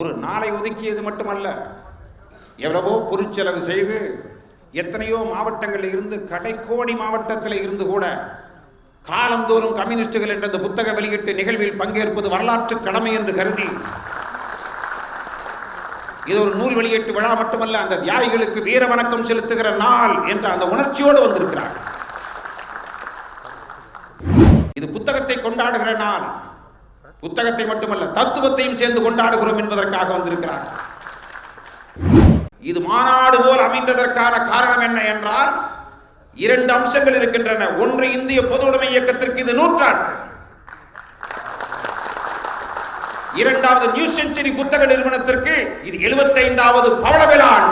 ஒரு நாளை ஒதுக்கியது மட்டுமல்ல எவ்வளவோ பொருட்செலவு செய்து எத்தனையோ மாவட்டங்களில் இருந்து கடைக்கோடி மாவட்டத்தில் இருந்து கூட காலந்தோறும் கம்யூனிஸ்டுகள் என்ற இந்த புத்தக வெளியீட்டு நிகழ்வில் பங்கேற்பது வரலாற்று கடமை என்று கருதி இது ஒரு நூல் வெளியீட்டு விழா மட்டுமல்ல அந்த தியாகிகளுக்கு வீர வணக்கம் செலுத்துகிற நாள் என்ற அந்த உணர்ச்சியோடு வந்திருக்கிறார் இது புத்தகத்தை கொண்டாடுகிற நாள். புத்தகத்தை மட்டுமல்ல தத்துவத்தையும் சேர்ந்து கொண்டாடுகிறோம் என்பதற்காக வந்திருக்கிறார். இது மாநாடு போல் அமைந்ததற்கான காரணம் என்ன என்றால் இரண்டு அம்சங்கள் இருக்கின்றன. ஒன்று இந்திய பொதுவுடைமை இயக்கத்திற்கு இது நூற்றாண்டு. இரண்டாவது நியூ செஞ்சுரி புத்தக நிறுவனத்திற்கு இது எழுபத்தைந்தாவது பவளவிழான்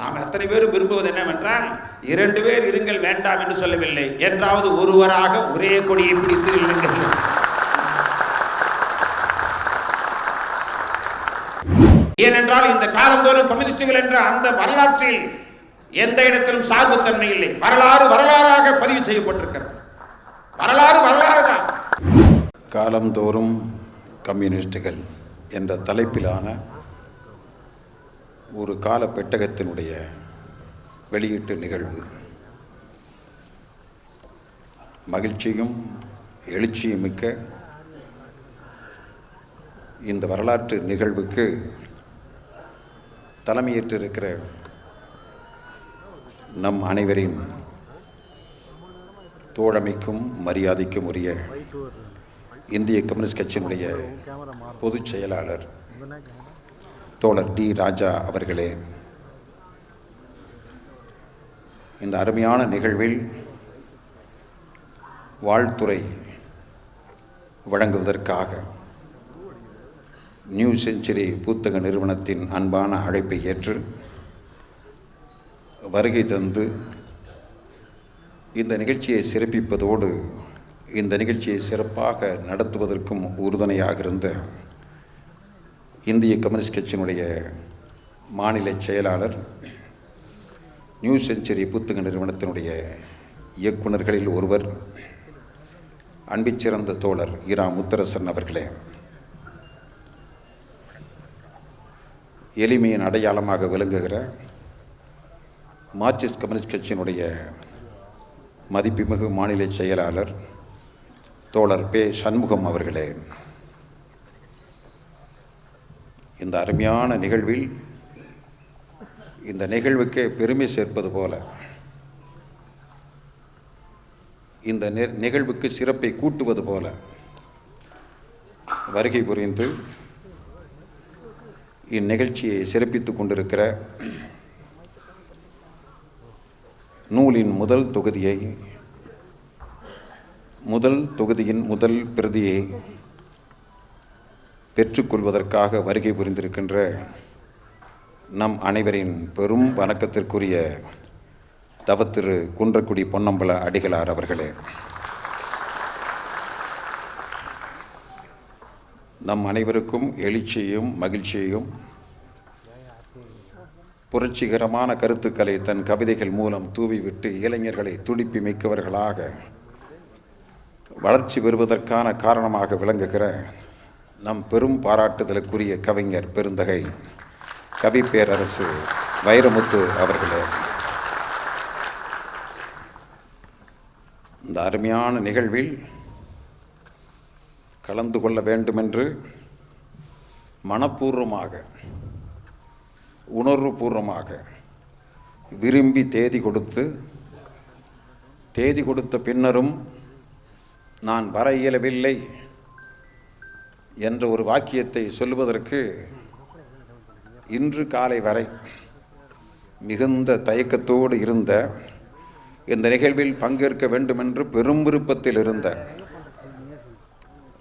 நாம் எத்தனை பேரும் விரும்புவது என்னவென்றால் இரண்டு பேர் இருங்கள் வேண்டாம் என்று சொல்லவில்லை. என்றாவது ஒருவராக ஒரே கொடியை பிடித்து இல்லுங்கள் ஏனென்றால் இந்த காலந்தோறும் கம்யூனிஸ்டுகள் என்ற அந்த வரலாற்றில் எந்த இடத்திலும் சார்புத்தன்மை இல்லை. வரலாறு வரலாறாக பதிவு செய்யப்பட்டிருக்கிறது. வரலாறு வரலாறு தான். காலந்தோறும் கம்யூனிஸ்டுகள் என்ற தலைப்பிலான ஒரு கால பெட்டகத்தினுடைய வெளியீட்டு நிகழ்வு. மகிழ்ச்சியும் எழுச்சியும் மிக்க இந்த வரலாற்று நிகழ்வுக்கு தலைமையேற்றிருக்கிற நம் அனைவரின் தோழமைக்கும் மரியாதைக்கும் உரிய இந்திய கம்யூனிஸ்ட் கட்சியினுடைய பொதுச் செயலாளர் தோழர் டி ராஜா அவர்களே இந்த அருமையான நிகழ்வில் வாழ்த்துறை வழங்குவதற்காக நியூ செஞ்சுரி புத்தக நிறுவனத்தின் அன்பான அழைப்பை ஏற்று வருகை தந்து இந்த நிகழ்ச்சியை சிறப்பிப்பதோடு இந்த நிகழ்ச்சியை சிறப்பாக நடத்துவதற்கும் உறுதுணையாக இருந்த இந்திய கம்யூனிஸ்ட் கட்சியினுடைய மாநில செயலாளர் நியூ செஞ்சுரி புத்தக நிறுவனத்தினுடைய இயக்குநர்களில் ஒருவர் அன்பிச்சிறந்த தோழர் இரா முத்தரசன் அவர்களே. எளிமையின் அடையாளமாக விளங்குகிற மார்க்சிஸ்ட் கம்யூனிஸ்ட் கட்சியினுடைய மதிப்புமிகு மாநில செயலாளர் தோழர் பே. சண்முகம் அவர்களே இந்த அருமையான நிகழ்வில் இந்த நிகழ்வுக்கே பெருமை சேர்ப்பது போல இந்த நிகழ்வுக்கு சிறப்பை கூட்டுவது போல வருகை புரிந்து இந்நிகழ்ச்சியை சிறப்பித்துக் கொண்டிருக்கிற நூலின் முதல் தொகுதியை முதல் தொகுதியின் முதல் பிரதியை பெற்றுக்கொள்வதற்காக வருகை புரிந்திருக்கின்ற நம் அனைவரின் பெரும் வணக்கத்திற்குரிய தவத்திரு குன்றக்குடி பொன்னம்பல அடிகளார் அவர்களே. நம் அனைவருக்கும் எழுச்சியையும் மகிழ்ச்சியையும் புரட்சிகரமான கருத்துக்களை தன் கவிதைகள் மூலம் தூவிவிட்டு இளைஞர்களை துடிப்பி மிக்கவர்களாக வளர்ச்சி பெறுவதற்கான காரணமாக விளங்குகிற நம் பெரும் பாராட்டுதலுக்குரிய கவிஞர் பெருந்தகை கவி பேரரசு வைரமுத்து அவர்களே. இந்த அருமையான நிகழ்வில் கலந்து கொள்ள வேண்டுமென்று மனப்பூர்வமாக உணர்வுபூர்வமாக விரும்பி தேதி கொடுத்து தேதி கொடுத்த பின்னரும் நான் வர இயலவில்லை என்ற ஒரு வாக்கியத்தை சொல்லுவதற்கு இன்று காலை வரை மிகுந்த தயக்கத்தோடு இருந்த இந்த நிகழ்வில் பங்கேற்க வேண்டுமென்று பெரும் விருப்பத்தில் இருந்த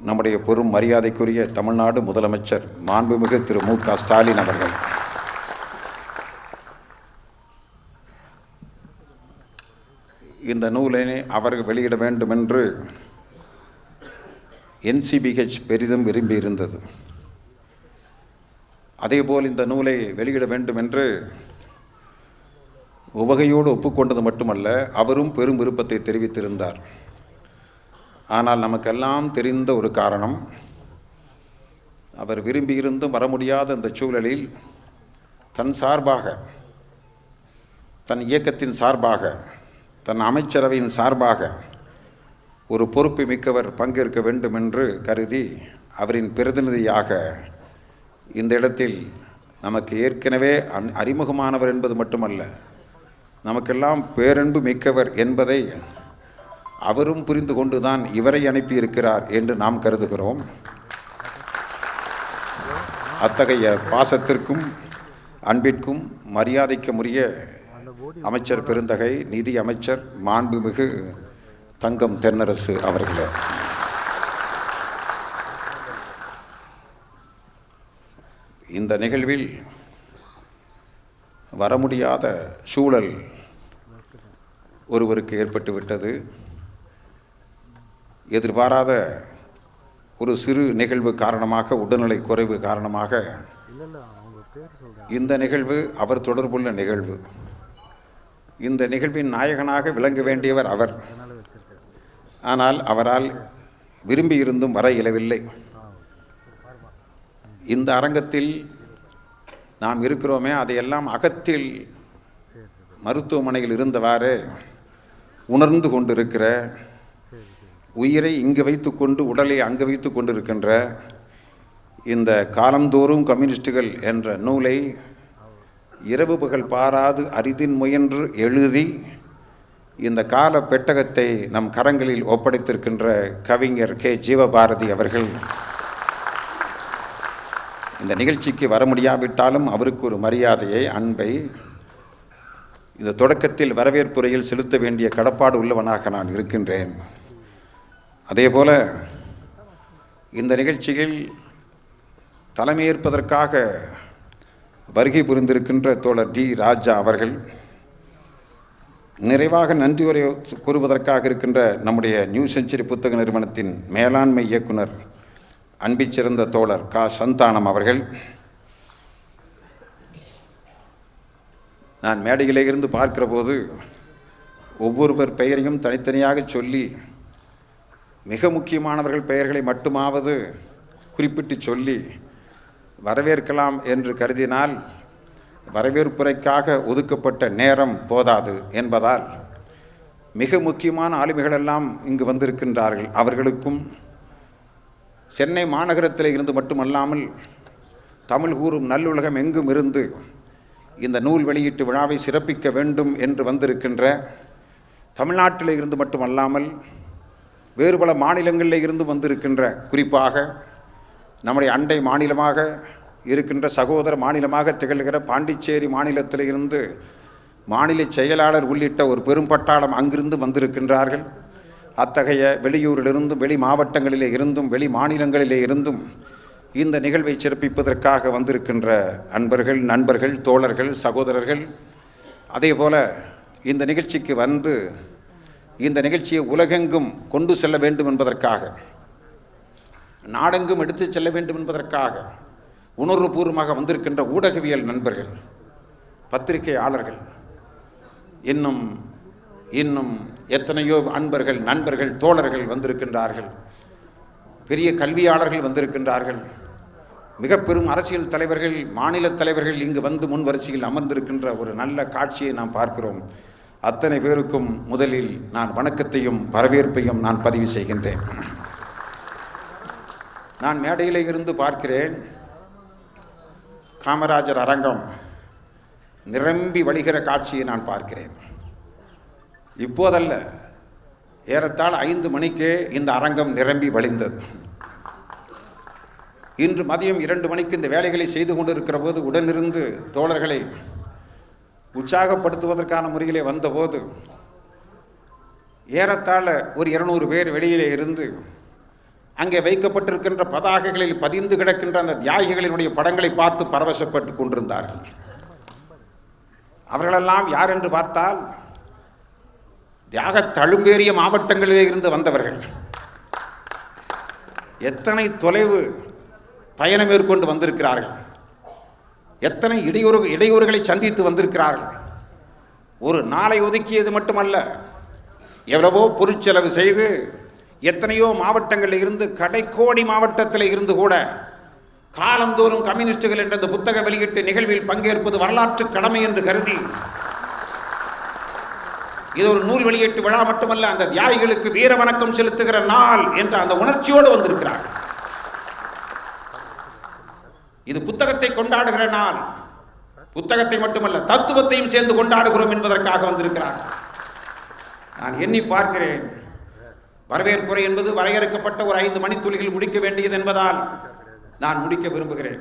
நம்முடைய பெரும் மரியாதைக்குரிய தமிழ்நாடு முதலமைச்சர் மாண்புமிகு திரு மு க ஸ்டாலின் அவர்கள். இந்த நூலினை அவர்கள் வெளியிட வேண்டும் என்று என்சிபிஹெச் பெரிதும் விரும்பி இருந்தது அதேபோல் இந்த நூலை வெளியிட வேண்டும் என்று உவகையோடு ஒப்புக்கொண்டது மட்டுமல்ல அவரும் பெரும் விருப்பத்தை தெரிவித்திருந்தார். ஆனால் நமக்கெல்லாம் தெரிந்த ஒரு காரணம் அவர் விரும்பியிருந்தும் வர முடியாத இந்த சூழலில் தன் சார்பாக தன் இயக்கத்தின் சார்பாக தன் அமைச்சரவையின் சார்பாக ஒரு பொறுப்பு மிக்கவர் பங்கேற்க வேண்டும் என்று கருதி அவரின் பிரதிநிதியாக இந்த இடத்தில் நமக்கு ஏற்கனவே அன் அறிமுகமானவர் என்பது மட்டுமல்ல நமக்கெல்லாம் பேரன்பு மிக்கவர் என்பதை அவரும் புரிந்து கொண்டுதான் இவரை அனுப்பியிருக்கிறார் என்று நாம் கருதுகிறோம். அத்தகைய பாசத்திற்கும் அன்பிற்கும் மரியாதைக்கும் உரிய அமைச்சர் பெருந்தகை நிதி அமைச்சர் மாண்புமிகு தங்கம் தென்னரசு அவர்களே. இந்த நிகழ்வில் வர முடியாத சூழல் ஒருவருக்கு ஏற்பட்டுவிட்டது. எதிர்பாராத ஒரு சிறு நிகழ்வு காரணமாக உடல்நிலை குறைவு காரணமாக இந்த நிகழ்வு அவர் தொடர்புள்ள நிகழ்வு. இந்த நிகழ்வின் நாயகனாக விளங்க வேண்டியவர் அவர். ஆனால் அவரால் விரும்பியிருந்தும் வர இயலவில்லை. இந்த அரங்கத்தில் நாம் இருக்கிறோமே அதையெல்லாம் அகத்தில் மருத்துவமனையில் இருந்தவாறு உணர்ந்து கொண்டிருக்கிற உயிரை இங்கு வைத்துக்கொண்டு உடலை அங்கு வைத்து கொண்டிருக்கின்ற இந்த காலந்தோறும் கம்யூனிஸ்டுகள் என்ற நூலை இரவு பகல் பாராது அரிதின் முயன்று எழுதி இந்த கால பெட்டகத்தை நம் கரங்களில் ஒப்படைத்திருக்கின்ற கவிஞர் கே. ஜீவபாரதி அவர்கள் இந்த நிகழ்ச்சிக்கு வர முடியாவிட்டாலும் அவருக்கு ஒரு மரியாதையை அன்பை இந்த தொடக்கத்தில் வரவேற்புரையில் செலுத்த வேண்டிய கடப்பாடு உள்ளவனாக நான் இருக்கின்றேன். அதேபோல இந்த நிகழ்ச்சியில் தலைமையேற்பதற்காக வருகை புரிந்திருக்கின்ற தோழர் டி ராஜா அவர்கள் நிறைவாக நன்றி உரை கூறுவதற்காக இருக்கின்ற நம்முடைய நியூ செஞ்சுரி புத்தக நிறுவனத்தின் மேலாண்மை இயக்குனர் அன்பிச்சிறந்த தோழர் கா. சந்தானம் அவர்கள். நான் மேடையிலே இருந்து பார்க்கிற போது ஒவ்வொருவர் பெயரையும் தனித்தனியாக சொல்லி மிக முக்கியமானவர்கள் பெயர்களை மட்டுமாவது குறிப்பிட்டு சொல்லி வரவேற்கலாம் என்று கருதினால் வரவேற்புரைக்காக ஒதுக்கப்பட்ட நேரம் போதாது என்பதால் மிக முக்கியமான ஆளுமைகளெல்லாம் இங்கு வந்திருக்கின்றார்கள். அவர்களுக்கும் சென்னை மாநகரத்தில் இருந்து மட்டுமல்லாமல் தமிழ் கூறும் நல்லுலகம் எங்கும் இருந்து இந்த நூல் வெளியீட்டு விழாவை சிறப்பிக்க வேண்டும் என்று வந்திருக்கின்ற தமிழ்நாட்டில் இருந்து மட்டுமல்லாமல் வேறு பல மாநிலங்களில் இருந்து வந்திருக்கின்ற குறிப்பாக நம்முடைய அண்டை மாநிலமாக இருக்கின்ற சகோதர மாநிலமாக திகழ்கிற பாண்டிச்சேரி மாநிலத்தில் இருந்து மாநில செயலாளர் உள்ளிட்ட ஒரு பெரும் பட்டாளம் அங்கிருந்து வந்திருக்கின்றார்கள். அத்தகைய வெளியூரிலிருந்தும் வெளி மாவட்டங்களிலே இருந்தும் வெளி மாநிலங்களிலே இருந்தும் இந்த நிகழ்வை சிறப்பிப்பதற்காக வந்திருக்கின்ற அன்பர்கள் நண்பர்கள் தோழர்கள் சகோதரர்கள் அதே போல் இந்த நிகழ்ச்சிக்கு வந்து இந்த நிகழ்ச்சியை உலகெங்கும் கொண்டு செல்ல வேண்டும் என்பதற்காக நாடெங்கும் எடுத்துச் செல்ல வேண்டும் என்பதற்காக உணர்வுபூர்வமாக வந்திருக்கின்ற ஊடகவியல் நண்பர்கள் பத்திரிகையாளர்கள் இன்னும் இன்னும் எத்தனையோ அன்பர்கள் நண்பர்கள் தோழர்கள் வந்திருக்கின்றார்கள். பெரிய கல்வியாளர்கள் வந்திருக்கின்றார்கள். மிக பெரும் அரசியல் தலைவர்கள் மாநில தலைவர்கள் இங்கு வந்து முன் வரிசையில் அமர்ந்திருக்கின்ற ஒரு நல்ல காட்சியை நாம் பார்க்கிறோம். அத்தனை பேருக்கும் முதலில் நான் வணக்கத்தையும் வரவேற்பையும் நான் பதிவு செய்கின்றேன். நான் மேடையிலே இருந்து பார்க்கிறேன். காமராஜர் அரங்கம் நிரம்பி வழிகிற காட்சியை நான் பார்க்கிறேன். இப்போதல்ல ஏறத்தாழ ஐந்து மணிக்கே இந்த அரங்கம் நிரம்பி வழிந்தது. இன்று மதியம் இரண்டு மணிக்கு இந்த வேலைகளை செய்து கொண்டிருக்கிற போது உடனிருந்து தோழர்களை உற்சாகப்படுத்துவதற்கான முறையிலே வந்தபோது ஏறத்தாழ ஒரு இருநூறு பேர் வெளியிலே இருந்து அங்கே வைக்கப்பட்டிருக்கின்ற பதாகைகளில் பதிந்து கிடக்கின்ற அந்த தியாகிகளினுடைய படங்களை பார்த்து பரவசப்பட்டு கொண்டிருந்தார்கள். அவர்களெல்லாம் யார் என்று பார்த்தால் தியாக தழும்பேறிய மாவட்டங்களிலே இருந்து வந்தவர்கள். எத்தனை தொலைவு பயணம் மேற்கொண்டு வந்திருக்கிறார்கள். எத்தனை இடையூறு இடையூறுகளை சந்தித்து வந்திருக்கிறார்கள்? ஒரு நாளை ஒதுக்கியது மட்டுமல்ல எவ்வளவோ பொருட்செலவு செய்து எத்தனையோ மாவட்டங்களில் இருந்து கடைக்கோடி மாவட்டத்தில் இருந்து கூட காலந்தோறும் கம்யூனிஸ்டுகள் என்ற இந்த புத்தக வெளியீட்டு நிகழ்வில் பங்கேற்பது வரலாற்று கடமை என்று கருதி இது ஒரு நூல் வெளியீட்டு விழா மட்டுமல்ல அந்த தியாகிகளுக்கு வீர வணக்கம் செலுத்துகிற நாள் என்ற அந்த உணர்ச்சியோடு வந்திருக்கிறார் இது புத்தகத்தை கொண்டாடுகிற நாள். புத்தகத்தை மட்டுமல்ல தத்துவத்தையும் சேர்ந்து கொண்டாடுகிறோம் என்பதற்காக வந்திருக்கிறார். நான் எண்ணி பார்க்கிறேன். வரவேற்புரை என்பது வரையறுக்கப்பட்ட ஒரு ஐந்து மணித்துளிகள் முடிக்க வேண்டியது என்பதால் நான் முடிக்க விரும்புகிறேன்.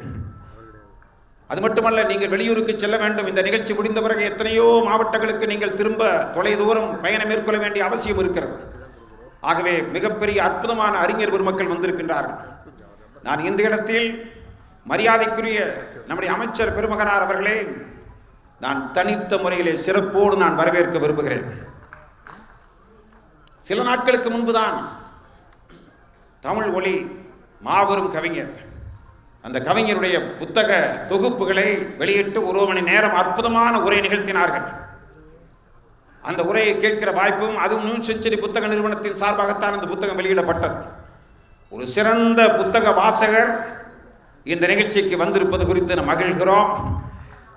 அது மட்டுமல்ல நீங்கள் வெளியூருக்கு செல்ல வேண்டும். இந்த நிகழ்ச்சி முடிந்த பிறகு எத்தனையோ மாவட்டங்களுக்கு நீங்கள் திரும்ப தொலைதூரம் பயணம் மேற்கொள்ள வேண்டிய அவசியம் இருக்கிறது. ஆகவே மிகப்பெரிய அற்புதமான அறிஞர் பெருமக்கள் வந்திருக்கின்றார்கள். நான் இந்த இடத்தில் மரியாதைக்குரிய நம்முடைய அமைச்சர் பெருமகனார் அவர்களே நான் தனித்த முறையிலே சிறப்போடு நான் வரவேற்க விரும்புகிறேன். சில நாட்களுக்கு முன்புதான் தமிழ் ஒளி மாபெரும் கவிஞர் அந்த கவிஞருடைய புத்தக தொகுப்புகளை வெளியிட்டு ஒரு மணி நேரம் அற்புதமான உரை நிகழ்த்தினார்கள். அந்த உரையை கேட்கிற வாய்ப்பும் அதுவும் நியூ செஞ்சுரி புத்தக நிறுவனத்தின் சார்பாகத்தான் அந்த புத்தகம் வெளியிடப்பட்டது. ஒரு சிறந்த புத்தக வாசகர் இந்த நிகழ்ச்சிக்கு வந்திருப்பது குறித்து நாம் மகிழ்கிறோம்.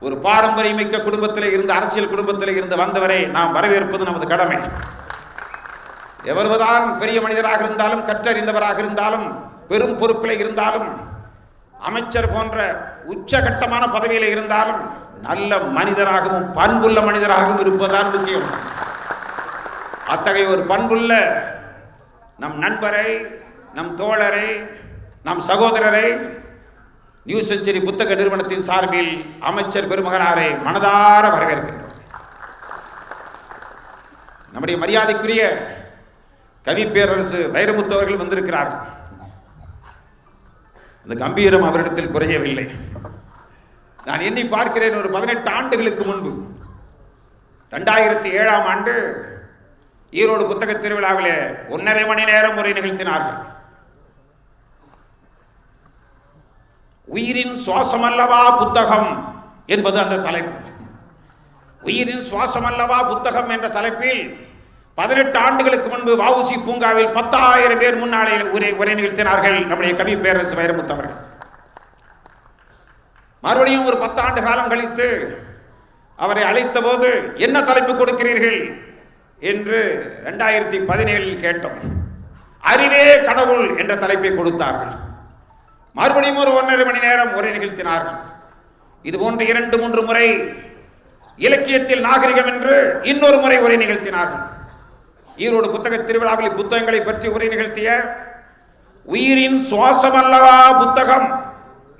ஒரு பாரம்பரியமிக்க குடும்பத்தில் இருந்து அரசியல் குடும்பத்தில் இருந்து வந்தவரை நாம் வரவேற்பது நமது கடமை. எவ்வளவுதான் பெரிய மனிதராக இருந்தாலும் கற்றறிந்தவராக இருந்தாலும் பெரும் பொறுப்பில் இருந்தாலும் அமைச்சர் போன்ற உச்சகட்டமான பதவியில் இருந்தாலும் நல்ல மனிதராகவும் பண்புள்ள மனிதராகவும் இருப்பதுதான் முக்கியம். அத்தகைய ஒரு பண்புள்ள நம் நண்பரை நம் தோழரை நம் சகோதரரை நியூ செஞ்சுரி புத்தக நிறுவனத்தின் சார்பில் அமைச்சர் பெருமகனாரை மனதார வரவேற்கின்றோம். நம்முடைய மரியாதைக்குரிய கவி பேரரசு வைரமுத்து அவர்கள் வந்திருக்கிறார்கள் அந்த கம்பீரம் அவரிடத்தில் குறையவில்லை. நான் எண்ணி பார்க்கிறேன் ஒரு பதினெட்டு ஆண்டுகளுக்கு முன்பு ரெண்டாயிரத்தி ஏழாம் ஆண்டு ஈரோடு புத்தக திருவிழாவிலே ஒன்றரை மணி நேரம் உரை நிகழ்த்தினார்கள். உயிரின் சுவாசமல்லவா புத்தகம் என்பது அந்த தலைப்பு. உயிரின் சுவாசமல்லவா புத்தகம் என்ற தலைப்பில் பதினெட்டு ஆண்டுகளுக்கு முன்பு வவுசி பூங்காவில் பத்தாயிரம் பேர் முன்னாலே உரை உரை நிகழ்த்தினார்கள் நம்முடைய கவி பேரரசு வைரமுத்து அவர்கள். மறுபடியும் ஒரு பத்தாண்டு காலம் கழித்து அவரை அழைத்த போது என்ன தலைப்பு கொடுக்கிறீர்கள் என்று ரெண்டாயிரத்தி பதினேழில் கேட்டோம். அறிவே கடவுள் என்ற தலைப்பை கொடுத்தார்கள். மறுபடியும் ஒரு ஒன்றரை மணி நேரம் உரை நிகழ்த்தினார்கள் இது போன்ற இரண்டு மூன்று முறை இலக்கியத்தில் நாகரிகம் என்று இன்னொரு முறை உரை நிகழ்த்தினார்கள் ஈரோடு புத்தக திருவிழாவில் புத்தகங்களை பற்றி உரை நிகழ்த்திய உயிரின் சுவாசமல்லவா புத்தகம்?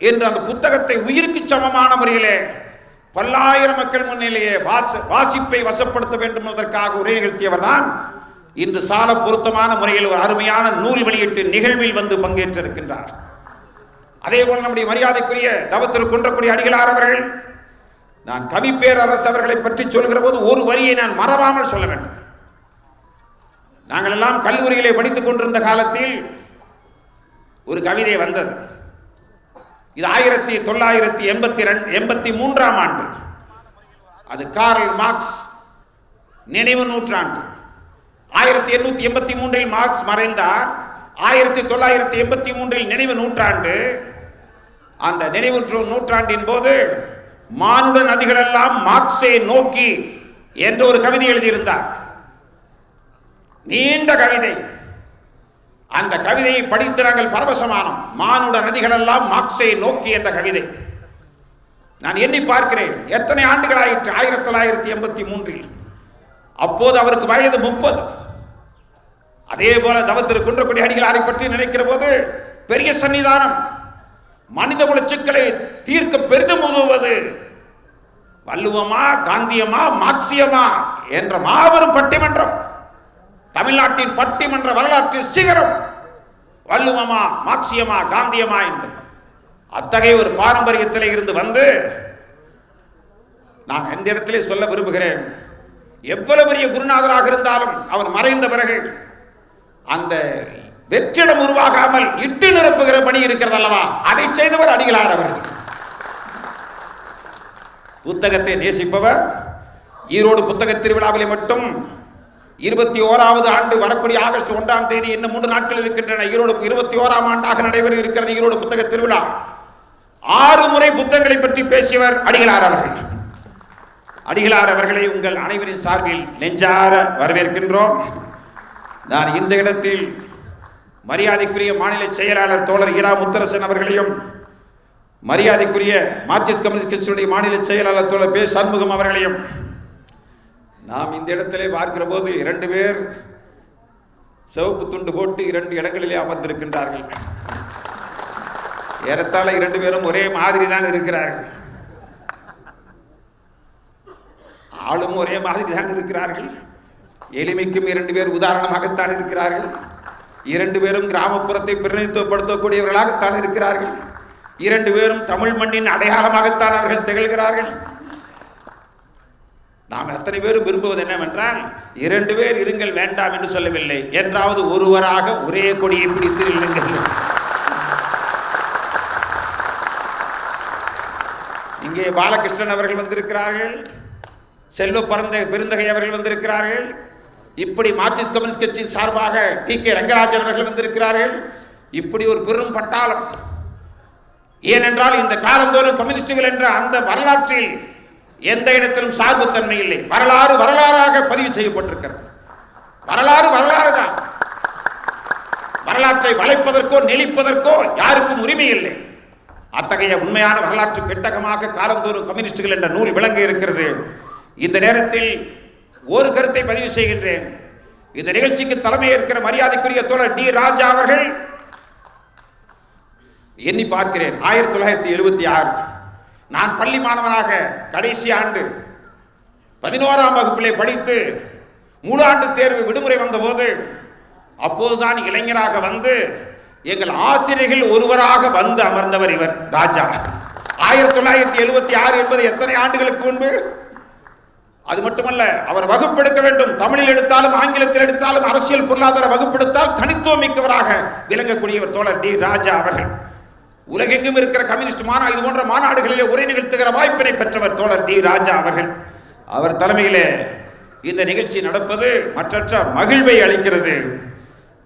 என்று அந்த புத்தகத்தை உயிருக்கு சமமான முறையிலே பல்லாயிரம் மக்கள் முன்னிலேயே வாச வாசிப்பை வசப்படுத்த வேண்டும் என்பதற்காக உரை நிகழ்த்தியவர் தான் இன்று சால பொருத்தமான முறையில் ஒரு அருமையான நூல் வெளியிட்டு நிகழ்வில் வந்து பங்கேற்றிருக்கின்றார். அதே போல நம்முடைய மரியாதைக்குரிய தவத்திரு கொன்றக்கூடிய அடிகளார் அவர்கள் நான் கவி பேரரசு அவர்களை பற்றி சொல்கிற போது ஒரு வரியை நான் மறவாமல் சொல்ல வேண்டும். நாங்கள் எல்லாம் கல்லூரிகளை படித்துக் கொண்டிருந்த காலத்தில் ஒரு கவிதை வந்தது. இது ஆயிரத்தி தொள்ளாயிரத்தி எண்பத்தி ரெண்டு எண்பத்தி மூன்றாம் ஆண்டு. அது கார்ல் மார்க்ஸ் நினைவு நூற்றாண்டு. ஆயிரத்தி எண்ணூத்தி எண்பத்தி மூன்றில் மார்க்ஸ் மறைந்தார். ஆயிரத்தி தொள்ளாயிரத்தி எண்பத்தி மூன்றில் நினைவு நூற்றாண்டு அந்த நினைவு நூற்றாண்டின் போது மானுட நதிகளெல்லாம் மார்க்ஸை நோக்கி என்ற ஒரு கவிதை எழுதியிருந்தார். நீண்ட கவிதை. அந்த கவிதையை படித்து நாங்கள் பரவசமானோம். மானுட நதிகளெல்லாம் மார்க்சை நோக்கி என்ற கவிதை. நான் எண்ணி பார்க்கிறேன் எத்தனை ஆண்டுகள் ஆயிற்று ஆயிரத்தி தொள்ளாயிரத்தி எண்பத்தி மூன்றில். அப்போது அவருக்கு வயது முப்பது. அதே போல தவத்திரு குன்றக்குடி அடிகளாரை பற்றி நினைக்கிற போது பெரிய சன்னிதானம். மனித சிக்கலை தீர்க்க பெரிதும் உதவுவது. வள்ளுவமா காந்தியமா மார்க்சியமா என்ற மாபெரும் பட்டிமன்றம். தமிழ்நாட்டின் பட்டிமன்ற வரலாற்றில் சிகரம். வள்ளுவமா மார்க்சியமா காந்தியமா என்று அத்தகைய ஒரு பாரம்பரியத்தில் இருந்து வந்து நான் எந்த இடத்திலே சொல்ல விரும்புகிறேன்? எவ்வளவு பெரிய குருநாதராக இருந்தாலும் அவர் மறைந்த பிறகு அந்த வெற்றிடம் உருவாகாமல் இட்டு நிரப்புகிற பணி இருக்கிறது அல்லவா அதை செய்தவர் அடிகளார் அவர்கள் புத்தகத்தை நேசிப்பவர் ஈரோடு புத்தக திருவிழாவிலே மட்டும் இருபத்தி ஓராவது ஆண்டு வரக்கூடிய ஆகஸ்ட் ஒன்றாம் தேதி இன்னும் மூன்று நாட்கள் இருக்கின்றன. ஈரோடு இருபத்தி ஓராம் ஆண்டாக நடைபெற இருக்கிறது ஈரோடு புத்தக திருவிழா. ஆறு முறை புத்தகங்களை பற்றி பேசியவர் அடிகளார் அவர்கள் அடிகளார் அவர்களை உங்கள் அனைவரின் சார்பில் நெஞ்சார வரவேற்கின்றோம். நான் இந்த இடத்தில் மரியாதைக்குரிய மாநில செயலாளர் தோழர் இரா முத்தரசன் அவர்களையும் மரியாதைக்குரிய மார்க்சிஸ்ட் கம்யூனிஸ்ட் கட்சியுடைய மாநில செயலாளர் தோழர் பே சண்முகம் அவர்களையும் நாம் இந்த இடத்திலே பார்க்கிற போது இரண்டு பேர் சிவப்பு துண்டு போட்டு இரண்டு இடங்களிலே அமர்ந்திருக்கின்றார்கள். ஏறத்தாழ இரண்டு பேரும் ஒரே மாதிரி தான் இருக்கிறார்கள். ஆளும் ஒரே மாதிரி தான் இருக்கிறார்கள். எளிமைக்கும் இரண்டு பேர் உதாரணமாகத்தான் இருக்கிறார்கள். இரண்டு பேரும் கிராமப்புறத்தை பிரதிநிதித்துவப்படுத்தக்கூடியவர்களாகத்தான் இருக்கிறார்கள். இரண்டு பேரும் தமிழ் மண்ணின் அடையாளமாகத்தான் அவர்கள் திகழ்கிறார்கள். நாம் எத்தனை பேரும் விரும்புவது என்னவென்றால் இரண்டு பேர் இருங்கள் வேண்டாம் என்று சொல்லவில்லை. என்றாவது ஒருவராக ஒரே கொடியை பிடித்து இல்லைங்கள் இங்கே பாலகிருஷ்ணன் அவர்கள் வந்திருக்கிறார்கள். செல்வ பரந்த பெருந்தகை அவர்கள் வந்திருக்கிறார்கள். இப்படி மார்க்சிஸ்ட் கம்யூனிஸ்ட் கட்சியின் சார்பாக டி கே ரங்கராஜன் அவர்கள் வந்திருக்கிறார்கள். இப்படி ஒரு பெரும் பட்டாளம். ஏனென்றால் இந்த காலந்தோறும் கம்யூனிஸ்டுகள் என்ற அந்த வரலாற்றில் எந்த இடத்திலும் சார்புத்தன்மை இல்லை. வரலாறு வரலாறாக பதிவு செய்யப்பட்டிருக்கிறது. வரலாறு வரலாறு தான். வரலாற்றை வளைப்பதற்கோ நெளிப்பதற்கோ யாருக்கும் உரிமை இல்லை. அத்தகைய உண்மையான வரலாற்று பெட்டகமாக காலந்தோறும் கம்யூனிஸ்டுகள் என்ற நூல் விளங்க இருக்கிறது. இந்த நேரத்தில் ஒரு கருத்தை பதிவு செய்கின்றேன். இந்த நிகழ்ச்சிக்கு தலைமை ஏற்கிற மரியாதைக்குரிய தோழர் டி ராஜா அவர்கள் எண்ணி பார்க்கிறேன். ஆயிரத்தி தொள்ளாயிரத்தி எழுபத்தி ஆறு. நான் பள்ளி மாணவனாக கடைசி ஆண்டு பதினோராம் வகுப்பிலே படித்து மூலாண்டு தேர்வு விடுமுறை வந்தபோது அப்போதுதான் இளைஞராக வந்து எங்கள் ஆசிரியர்கள் ஒருவராக வந்து அமர்ந்தவர் இவர் ராஜா. ஆயிரத்தி தொள்ளாயிரத்தி எழுபத்தி ஆறு என்பது எத்தனை ஆண்டுகளுக்கு முன்பு? அது மட்டுமல்ல அவர் வகுப்பெடுக்க வேண்டும். தமிழில் எடுத்தாலும் ஆங்கிலத்தில் எடுத்தாலும் அரசியல் பொருளாதார வகுப்பெடுத்தால் தனித்துவம் மிக்கவராக விளங்கக்கூடியவர் தோழர் டி ராஜா அவர்கள். உலகெங்கும் இருக்கிற கம்யூனிஸ்ட் மாநா இது போன்ற மாநாடுகளிலே உரை நிகழ்த்துகிற வாய்ப்பினை பெற்றவர் தோழர் டி ராஜா அவர்கள். அவர் தலைமையிலே இந்த நிகழ்ச்சி நடப்பது மற்றற்ற மகிழ்வை அளிக்கிறது.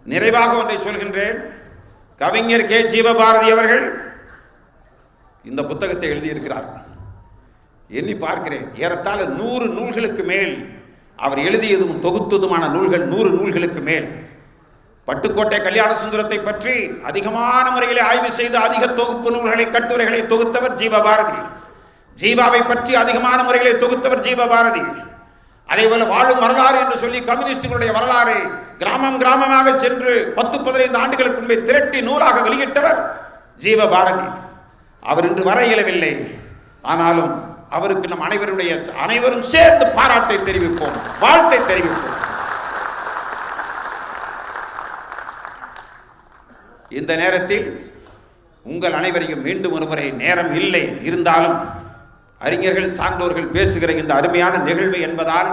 நிறைவாக ஒன்றை சொல்கின்றேன். கவிஞர் கே. ஜீவபாரதி அவர்கள் இந்த புத்தகத்தை எழுதியிருக்கிறார். எண்ணி பார்க்கிறேன். ஏறத்தாழ நூறு நூல்களுக்கு மேல் அவர் எழுதியதும் தொகுத்ததுமான நூல்கள் நூறு நூல்களுக்கு மேல். பட்டுக்கோட்டை கல்யாண சுந்தரத்தை பற்றி அதிகமான முறையில் ஆய்வு செய்து அதிக தொகுப்பு நூல்களை கட்டுரைகளை தொகுத்தவர் ஜீவபாரதி ஜீவாவை பற்றி அதிகமான முறைகளை தொகுத்தவர் ஜீவபாரதி அதே போல வாழும் வரலாறு என்று சொல்லி கம்யூனிஸ்டுகளுடைய வரலாறு கிராமம் கிராமமாக சென்று பத்து பதினைந்து ஆண்டுகளுக்கு முன்பே திரட்டி நூலாக வெளியிட்டவர் ஜீவபாரதி அவர் இன்று வர இயலவில்லை. ஆனாலும் அவருக்கு நம் அனைவருடைய அனைவரும் சேர்ந்து பாராட்டை தெரிவிப்போம் வாழ்த்தை தெரிவிப்போம். இந்த நேரத்தில் உங்கள் அனைவரையும் மீண்டும் ஒருமுறை நேரம் இல்லை இருந்தாலும் அறிஞர்கள் சான்றோர்கள் பேசுகிற இந்த அருமையான நிகழ்வு என்பதால்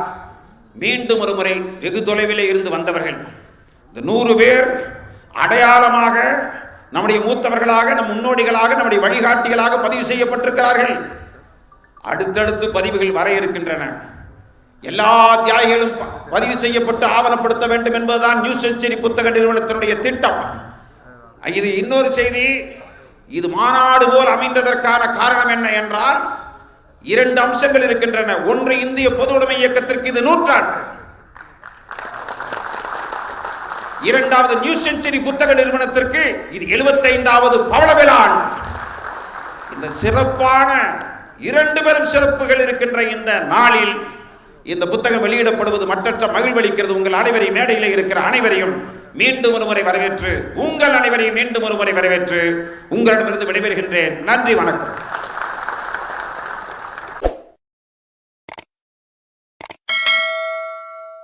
மீண்டும் ஒருமுறை வெகு தொலைவிலே இருந்து வந்தவர்கள் இந்த நூறு பேர் அடையாளமாக நம்முடைய மூத்தவர்களாக நம் முன்னோடிகளாக நம்முடைய வழிகாட்டிகளாக பதிவு செய்யப்பட்டிருக்கிறார்கள். அடுத்தடுத்து பதிவுகள் வர இருக்கின்றன. எல்லா தியாகிகளும் ப- பதிவு செய்யப்பட்டு ஆவணப்படுத்த வேண்டும் என்பதுதான் நியூ செஞ்சுரி புத்தக நிறுவனத்தினுடைய திட்டம். இது இன்னொரு செய்தி இது மாநாடு போல் அமைந்ததற்கான காரணம் என்ன என்றால் இரண்டு அம்சங்கள் இருக்கின்றன. ஒன்று இந்திய பொதுவுடைமை இயக்கத்திற்கு இது நூற்றாண்டு. இரண்டாவது நியூ செஞ்சுரி புத்தக நிறுவனத்திற்கு இது எழுபத்தைந்தாவது பவள இந்த சிறப்பான இரண்டு பெரும் சிறப்புகள் இருக்கின்ற இந்த நாளில் இந்த புத்தகம் வெளியிடப்படுவது மற்றற்ற மகிழ்வளிக்கிறது உங்கள் அனைவரையும் மேடையில் இருக்கிற அனைவரையும் மீண்டும் ஒரு முறை வரவேற்று உங்கள் அனைவரையும் மீண்டும் ஒரு முறை வரவேற்று உங்களிடமிருந்து விடைபெறுகின்றேன். நன்றி வணக்கம்.